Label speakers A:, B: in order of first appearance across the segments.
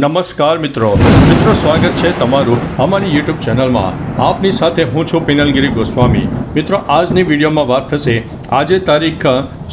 A: નમસ્કાર મિત્રો. મિત્રો, સ્વાગત છે તમારું અમારી યુટ્યુબ ચેનલમાં. આપની સાથે હું છું પિનલગીરી ગોસ્વામી. મિત્રો, આજની વિડીયોમાં વાત થશે, આજે તારીખ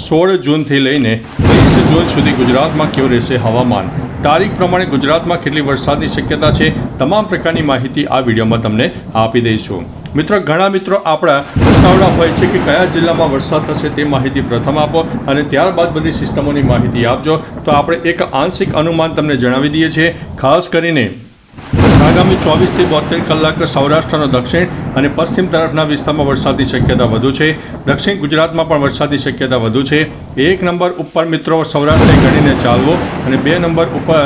A: સોળ જૂનથી લઈને ત્રીસ જૂન સુધી ગુજરાતમાં કેવું રહેશે હવામાન? તારીખ પ્રમાણે ગુજરાતમાં કેટલી વરસાદની શક્યતા છે? તમામ પ્રકારની માહિતી આ વિડીયોમાં તમને આપી દઈશું. મિત્રો, ઘણા મિત્રો આપણા ઉતાવળા હોય છે કે કયા જિલ્લામાં વરસાદ થશે તે માહિતી પ્રથમ આપો અને ત્યારબાદ બધી સિસ્ટમોની માહિતી આપજો. તો આપણે એક આંશિક અનુમાન તમને જણાવી દઈએ છીએ. ખાસ કરીને આગામી ચોવીસથી બોતેર કલાક સૌરાષ્ટ્રનો દક્ષિણ અને પશ્ચિમ તરફના વિસ્તારમાં વરસાદની શક્યતા વધુ છે. દક્ષિણ ગુજરાતમાં પણ વરસાદની શક્યતા વધુ છે. એક નંબર ઉપર મિત્રો સૌરાષ્ટ્રને ગણીને ચાલવો અને બે નંબર ઉપર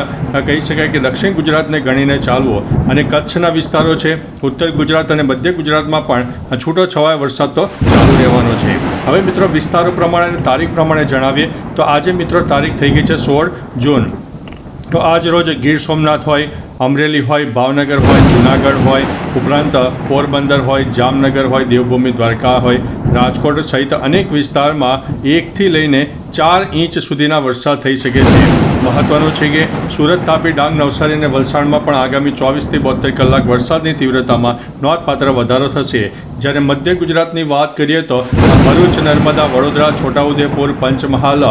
A: કહી શકાય કે દક્ષિણ ગુજરાતને ગણીને ચાલવો અને કચ્છના વિસ્તારો છે. ઉત્તર ગુજરાત અને મધ્ય ગુજરાતમાં પણ છૂટો છવાય વરસાદ તો ચાલુ રહેવાનો છે. હવે મિત્રો વિસ્તારો પ્રમાણે અને તારીખ પ્રમાણે જણાવીએ તો આજે મિત્રો તારીખ થઈ ગઈ છે સોળ જૂન. તો આજ રોજ ગીર સોમનાથ હોય, અમરેલી હોય, ભાવનગર હોય, જુનાગઢ હોય, ઉપરાંત પોરબંદર હોય, જામનગર હોય, દેવભૂમિ દ્વારકા હોય, રાજકોટ સહિત અનેક વિસ્તારમાં એકથી લઈને ચાર ઇંચ સુધીના વરસાદ થઈ શકે છે. મહત્વનું છે કે સુરત તાપી ડાંગ, નવસારી અને વલસાડમાં પણ આગામી ચોવીસથી બોતેર કલાક વરસાદની તીવ્રતામાં નોંધપાત્ર વધારો થશે. જ્યારે મધ્ય ગુજરાતની વાત કરીએ તો ભરૂચ, નર્મદા, વડોદરા, છોટાઉદેપુર, પંચમહાલ,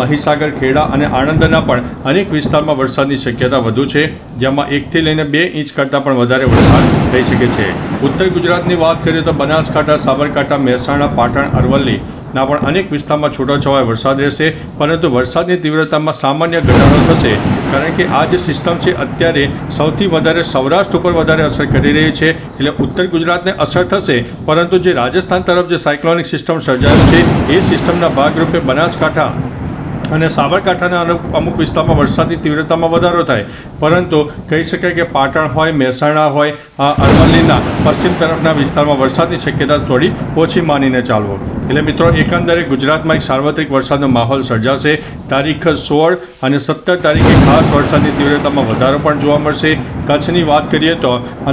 A: મહીસાગર, ખેડા અને આણંદના પણ અનેક વિસ્તારમાં વરસાદની શક્યતા વધુ છે, જેમાં એકથી લઈને બે ઇંચ કરતાં પણ વધારે વરસાદ થઈ શકે છે. ઉત્તર ગુજરાતની વાત કરીએ તો બનાસકાંઠા, સાબરકાંઠા, મહેસાણા, પાટણ, અરવલ્લી ના પણ અનેક વિસ્તારમાં છૂટાછવાયા વરસાદ રહેશે, પરંતુ વરસાદની તીવ્રતામાં સામાન્ય ઘટાડો થશે. કારણ કે આ જે સિસ્ટમ છે, અત્યારે સૌથી વધારે સૌરાષ્ટ્ર ઉપર વધારે અસર કરી રહી છે, એટલે ઉત્તર ગુજરાતને અસર થશે, પરંતુ જે રાજસ્થાન તરફ જે સાયક્લોનિક સિસ્ટમ સર્જાયું છે, એ સિસ્ટમના ભાગરૂપે બનાસકાંઠા અને સાબરકાંઠાના અમુક અમુક વિસ્તારમાં વરસાદની તીવ્રતામાં વધારો થાય. પરંતુ કહી શકાય કે પાટણ હોય, મહેસાણા હોય અરવલ્લીના પશ્ચિમ તરફના વિસ્તારમાં વરસાદની શક્યતા થોડી ઓછી માનીને ચાલવો. એટલે મિત્રો, એકંદરે ગુજરાતમાં એક સાર્વત્રિક વરસાદનો માહોલ સર્જાશે. તારીખ સોળ અને સત્તર તારીખે ખાસ વરસાદની તીવ્રતામાં વધારો પણ જોવા મળશે. કચ્છની વાત કરીએ તો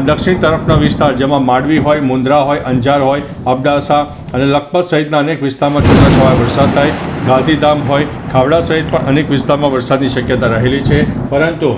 A: દક્ષિણ તરફનો વિસ્તાર જેમાં માંડવી હોય મુન્દ્રા હોય, અંજાર હોય, અબડાસા અને લખપત સહિતના અનેક વિસ્તારમાં છૂટાછવાયા વરસાદ થાય. ગાંધીધામ હોય, ખાવડા સહિત પણ અનેક વિસ્તારમાં વરસાદની શક્યતા રહેલી છે. પરંતુ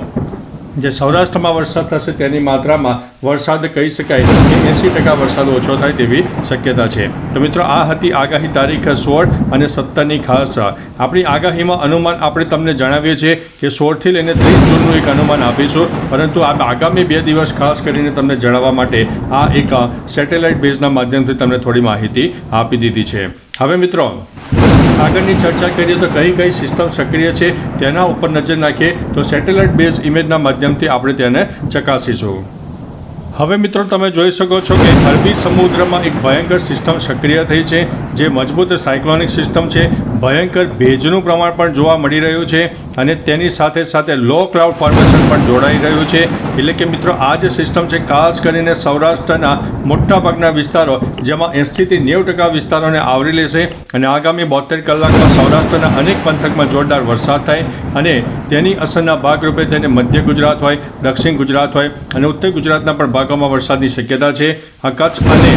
A: જે સૌરાષ્ટ્રમાં વરસાદ થશે તેની માત્રામાં વરસાદ કહી શકાય કે એંસી ટકા વરસાદ ઓછો થાય તેવી શક્યતા છે. તો મિત્રો, આ હતી આગાહી તારીખ સોળ અને સત્તરની ખાસ આપણી આગાહીમાં અનુમાન આપણે તમને જણાવીએ છીએ કે સોળથી લઈને ત્રીસ જૂનનું એક અનુમાન આપીશું, પરંતુ આ આગામી બે દિવસ ખાસ કરીને તમને જણાવવા માટે આ એક સેટેલાઇટ બેઝના માધ્યમથી તમને થોડી માહિતી આપી દીધી છે. હવે મિત્રો, આગળની ચર્ચા કરીએ તો કઈ કઈ સિસ્ટમ સક્રિય છે તેના ઉપર નજર નાખીએ તો સેટેલાઇટ બેઝ ઇમેજના માધ્યમથી આપણે તેને ચકાસીશું. હવે મિત્રો, તમે જોઈ શકો છો કે અરબી સમુદ્રમાં એક ભયંકર સિસ્ટમ સક્રિય થઈ છે, જે મજબૂત સાયક્લોનિક સિસ્ટમ છે. ભયંકર ભેજનું પ્રમાણ પણ જોવા મળી રહ્યું છે અને તેની સાથે સાથે લો ક્લાઉડ ફોર્મેશન પણ જોડાઈ રહ્યું છે. એટલે કે મિત્રો, આ જે સિસ્ટમ છે, ખાસ કરીને સૌરાષ્ટ્રના મોટાભાગના વિસ્તારો, જેમાં એંસીથી નેવું ટકા વિસ્તારોને આવરી લેશે અને આગામી બોતેર કલાકમાં સૌરાષ્ટ્રના અનેક પંથકમાં જોરદાર વરસાદ થાય અને તેની અસરના ભાગરૂપે તેને મધ્ય ગુજરાત હોય, દક્ષિણ ગુજરાત હોય અને ઉત્તર ગુજરાતના પણ ભાગોમાં વરસાદની શક્યતા છે. આ કચ્છ અને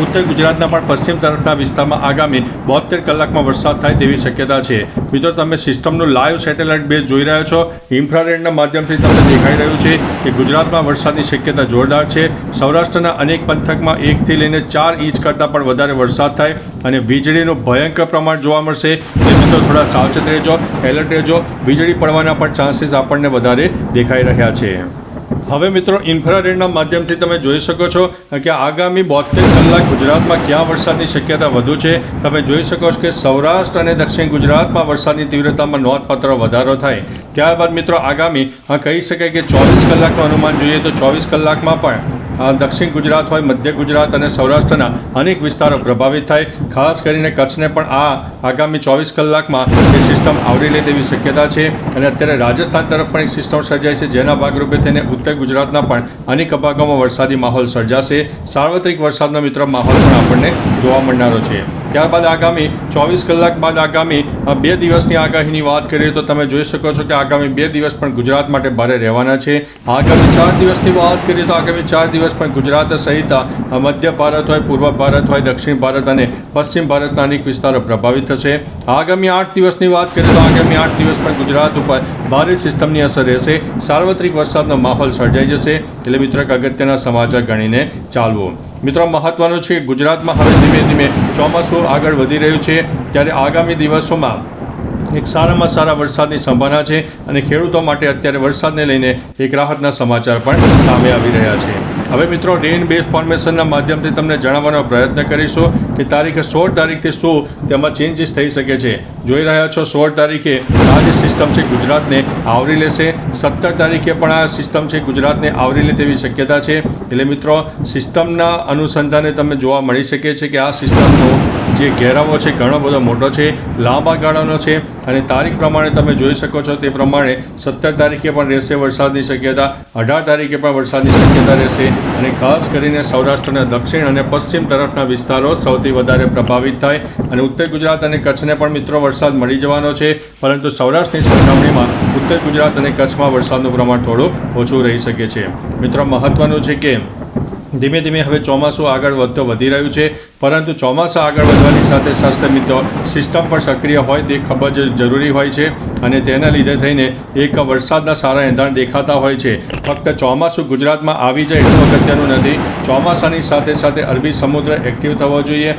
A: ઉત્તર ગુજરાતના પણ પશ્ચિમ તરફના વિસ્તારમાં આગામી બોતેર કલાકમાં વરસાદ થાય તેવી શક્યતા છે. મિત્રો, તમે સિસ્ટમનું લાઈવ સેટેલાઇટ બેઝ જોઈ રહ્યા છો. ઇન્ફ્રારેડના માધ્યમથી તમને દેખાઈ રહ્યું છે કે ગુજરાતમાં વરસાદની શક્યતા જોરદાર છે. સૌરાષ્ટ્રના અનેક પંથકમાં એકથી લઈને ચાર ઇંચ કરતાં પણ વધારે વરસાદ થાય અને વીજળીનું ભયંકર પ્રમાણ જોવા મળશે. એટલે મિત્રો, થોડા સાવચેત રહેજો, એલર્ટ રહેજો. વીજળી પડવાના પણ ચાન્સીસ આપણને વધારે દેખાઈ રહ્યા છે. હવે મિત્રો, ઇન્ફ્રારેડના માધ્યમથી તમે જોઈ શકો છો કે આગામી બોતેર કલાક ગુજરાતમાં ક્યાં વરસાદની શક્યતા વધુ છે? તમે જોઈ શકો છો કે સૌરાષ્ટ્ર અને દક્ષિણ ગુજરાતમાં વરસાદની તીવ્રતામાં નોંધપાત્ર વધારો થાય. ત્યારબાદ મિત્રો, આગામી કહી શકાય કે ચોવીસ કલાકનું અનુમાન જોઈએ તો ચોવીસ કલાકમાં પણ દક્ષિણ ગુજરાત હોય, મધ્ય ગુજરાત અને સૌરાષ્ટ્રના અનેક વિસ્તારો પ્રભાવિત થાય. ખાસ કરીને કચ્છને પણ આ આગામી ચોવીસ કલાકમાં એ સિસ્ટમ આવરી લે તેવી શક્યતા છે. અને અત્યારે રાજસ્થાન તરફ પણ એક સિસ્ટમ સર્જાય છે, જેના ભાગરૂપે તેને ઉત્તર ગુજરાતના પણ અનેક ભાગોમાં વરસાદી માહોલ સર્જાશે. સાર્વત્રિક વરસાદનો મિત્ર માહોલ પણ આપણને જોવા મળનારો છે. ત્યારબાદ આગામી ચોવીસ કલાક બાદ આગામી બે દિવસની આગાહીની વાત કરીએ તો તમે જોઈ શકો છો કે આગામી બે દિવસ પણ ગુજરાત માટે ભારે રહેવાના છે. આગામી ચાર દિવસની વાત કરીએ તો આગામી ચાર દિવસ પણ ગુજરાત સહિત મધ્ય ભારત હોય, પૂર્વ ભારત હોય, દક્ષિણ ભારત અને પશ્ચિમ ભારતના અનેક વિસ્તારો પ્રભાવિત થશે. આગામી આઠ દિવસની વાત કરીએ તો આગામી આઠ દિવસ પણ ગુજરાત ઉપર ભારે સિસ્ટમની અસર રહેશે. સાર્વત્રિક વરસાદનો માહોલ સર્જાઈ જશે. એટલે મિત્રો અગત્યના સમાચાર ગણીને ચાલવું. મિત્રો મહત્વનું છે ગુજરાતમાં હવે ધીમે ધીમે ચોમાસું આગળ વધી રહ્યું છે. ત્યારે આગામી દિવસોમાં એક સારામાં સારા વરસાદની સંભાવના છે અને ખેડૂતો માટે અત્યારે વરસાદને લઈને એક રાહતના સમાચાર પણ સામે આવી રહ્યા છે. હવે મિત્રો, રેન બેઝ ફોર્મેશનના માધ્યમથી તમને જણાવવાનો પ્રયત્ન કરીશું. કે તારીખે સોળ તારીખથી શું તેમાં ચેન્જીસ થઈ શકે છે. જોઈ રહ્યા છો સોળ તારીખે આ જે સિસ્ટમ છે ગુજરાતને આવરી લેશે. સત્તર તારીખે પણ આ સિસ્ટમ છે ગુજરાતને આવરી લે તેવી શક્યતા છે. એટલે મિત્રો સિસ્ટમના અનુસંધાને તમે જોવા મળી શકે છે કે આ સિસ્ટમનો જે ઘેરાવો છે, ઘણો બધો મોટો છે, લાંબા ગાળાનો છે અને તારીખ પ્રમાણે તમે જોઈ શકો છો તે પ્રમાણે સત્તર તારીખે પણ રહેશે વરસાદની શક્યતા, અઢાર તારીખે પણ વરસાદની શક્યતા રહેશે અને ખાસ કરીને સૌરાષ્ટ્રના દક્ષિણ અને પશ્ચિમ તરફના વિસ્તારો સૌથી વધારે પ્રભાવિત થાય અને ઉત્તર ગુજરાત અને કચ્છને પણ મિત્રો વરસાદ મળી જવાનો છે. પરંતુ સૌરાષ્ટ્રની સરખામણીમાં ઉત્તર ગુજરાત અને કચ્છમાં વરસાદનું પ્રમાણ થોડું ઓછું રહી શકે છે. મિત્રો મહત્વનું છે કે ધીમે ધીમે હવે ચોમાસું આગળ વધતો વધી રહ્યું છે. પરંતુ ચોમાસા આગળ વધવાની સાથે સ્વાસ્થ્ય મિત્રો સિસ્ટમ પણ સક્રિય હોય તે ખૂબ જ જરૂરી હોય છે અને તેના લીધે થઈને એક વરસાદના સારા એંધાણ દેખાતા હોય છે. ફક્ત ચોમાસું ગુજરાતમાં આવી જાય એટલું અગત્યનું નથી. ચોમાસાની સાથે સાથે અરબી સમુદ્ર એક્ટિવ થવો જોઈએ.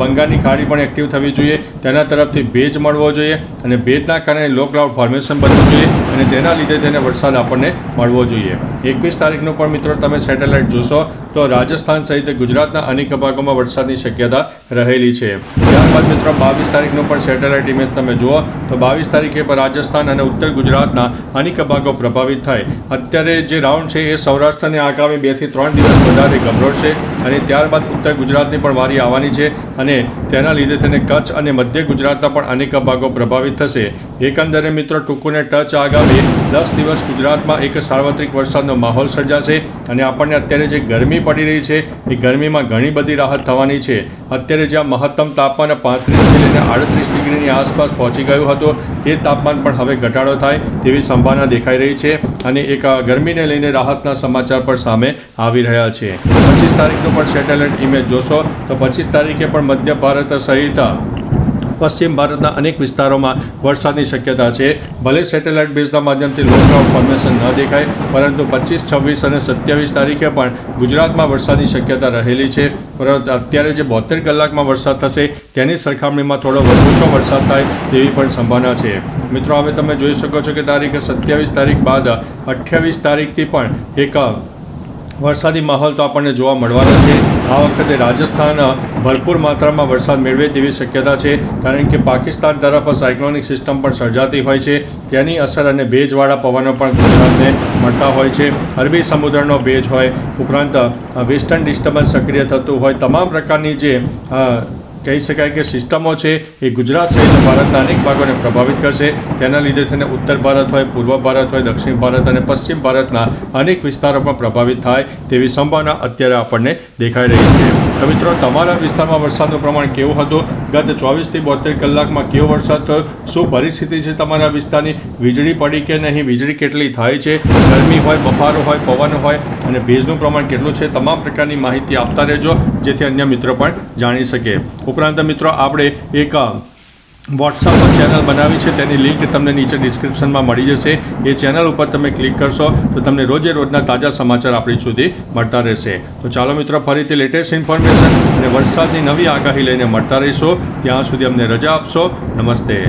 A: બંગાળની ખાડી પણ એક્ટિવ થવી જોઈએ. તેના તરફથી ભેજ મળવો જોઈએ અને ભેજના કારણે લો ફોર્મેશન બનવું જોઈએ અને તેના લીધે તેને વરસાદ આપણને મળવો જોઈએ. એકવીસ તારીખનું પણ મિત્રો તમે સેટેલાઇટ જોશો તો રાજસ્થાન સહિત ગુજરાતના અનેક ભાગોમાં વરસાદની શક્યતા રહેલી છે. ત્યારબાદ મિત્રો બાવીસ તારીખનું પણ સેટેલાઇટ ઇમેજ તમે જુઓ, તો બાવીસ તારીખે પણ રાજસ્થાન અને ઉત્તર ગુજરાતના અનેક ભાગો પ્રભાવિત થાય. અત્યારે જે રાઉન્ડ છે એ સૌરાષ્ટ્રને આગામી બેથી ત્રણ દિવસ વધારે ગમરોડશે અને ત્યારબાદ ઉત્તર ગુજરાતની પણ વારી આવવાની છે અને તેના લીધે તેને કચ્છ અને મધ્ય ગુજરાતના પણ અનેક ભાગો પ્રભાવિત થશે. એકંદરે મિત્રો ટૂંકુને ટચ આગામી દસ દિવસ ગુજરાતમાં એક સાર્વત્રિક વરસાદનો માહોલ સર્જાશે અને આપણને અત્યારે જે ગરમી પડી રહી છે, એ ગરમીમાં ઘણી બધી રાહત થવાની છે. અત્યારે જ્યાં મહત્તમ તાપમાન પાંત્રીસથી લઈને આડત્રીસ ડિગ્રીની આસપાસ પહોંચી ગયું હતું, તે તાપમાન પણ હવે ઘટાડો થાય તેવી સંભાવના દેખાઈ રહી છે અને એક ગરમીને લઈને રાહતના સમાચાર પણ સામે આવી રહ્યા છે. પચીસ તારીખનું પણ સેટેલાઇટ ઇમેજ જોશો તો પચીસ તારીખે પણ મધ્ય ભારત સહિત પશ્ચિમ ભારતના અનેક વિસ્તારોમાં વરસાદની શક્યતા છે. ભલે સેટેલાઇટ બેઝના માધ્યમથી લો ક્લાઉડ ફોર્મેશન ન દેખાય, પરંતુ પચીસ, છવ્વીસ અને સત્યાવીસ તારીખે પણ ગુજરાતમાં વરસાદની શક્યતા રહેલી છે. પરંતુ અત્યારે જે બોતેર કલાકમાં વરસાદ થશે, તેની સરખામણીમાં થોડો વધુ ઓછો વરસાદ થાય તેવી પણ સંભાવના છે. મિત્રો, હવે તમે જોઈ શકો છો કે તારીખે સત્યાવીસ તારીખ બાદ અઠ્યાવીસ તારીખથી પણ એક વરસાદી માહોલ તો આપણને જોવા મળવાનો છે. આ વખતે રાજસ્થાન ભરપૂર માત્રામાં વરસાદ મેળવે તેવી શક્યતા છે. કારણ કે પાકિસ્તાન તરફ સાયક્લોનિક સિસ્ટમ પણ સર્જાતી હોય છે. તેની અસર અને ભેજવાળા પવનો પણ ગુજરાતને મળતા હોય છે. અરબી સમુદ્રનો ભેજ હોય, ઉપરાંત વેસ્ટર્ન ડિસ્ટર્બન્સ સક્રિય થતું હોય, તમામ પ્રકારની જે કહી શકાય કે સિસ્ટમો છે એ ગુજરાત સહિત ભારતના અનેક ભાગોને પ્રભાવિત કરશે. તેના લીધે થઈને ઉત્તર ભારત હોય, પૂર્વ ભારત હોય, દક્ષિણ ભારત અને પશ્ચિમ ભારતના અનેક વિસ્તારો પણ પ્રભાવિત થાય તેવી સંભાવના અત્યારે આપણને દેખાઈ રહી છે. તો મિત્રો, તમારા વિસ્તારમાં વરસાદનું પ્રમાણ કેવું હતું? ગત ચોવીસથી બોતેર કલાકમાં કેવો વરસાદ થયો? શું પરિસ્થિતિ છે તમારા વિસ્તારની? વીજળી પડી કે નહીં? વીજળી કેટલી થાય છે? ગરમી હોય, બફારો હોય, પવન હોય અને ભેજનું પ્રમાણ કેટલું છે? તમામ પ્રકારની માહિતી આપતા રહેજો, જેથી અન્ય મિત્રો પણ જાણી શકે. ઉપરાંત મિત્રો, આપણે એક વોટ્સઅપ પર ચેનલ બનાવી છે, તેની લિંક તમને નીચે ડિસ્ક્રિપ્શનમાં મળી જશે. એ ચેનલ ઉપર તમે ક્લિક કરશો, તો તમને રોજે રોજના તાજા સમાચાર આપણી સુધી મળતા રહેશે. તો ચાલો મિત્રો, ફરીથી લેટેસ્ટ ઇન્ફોર્મેશન અને વરસાદની નવી આગાહી લઈને મળતા રહીશું. ત્યાં સુધી અમને રજા આપશો. નમસ્તે.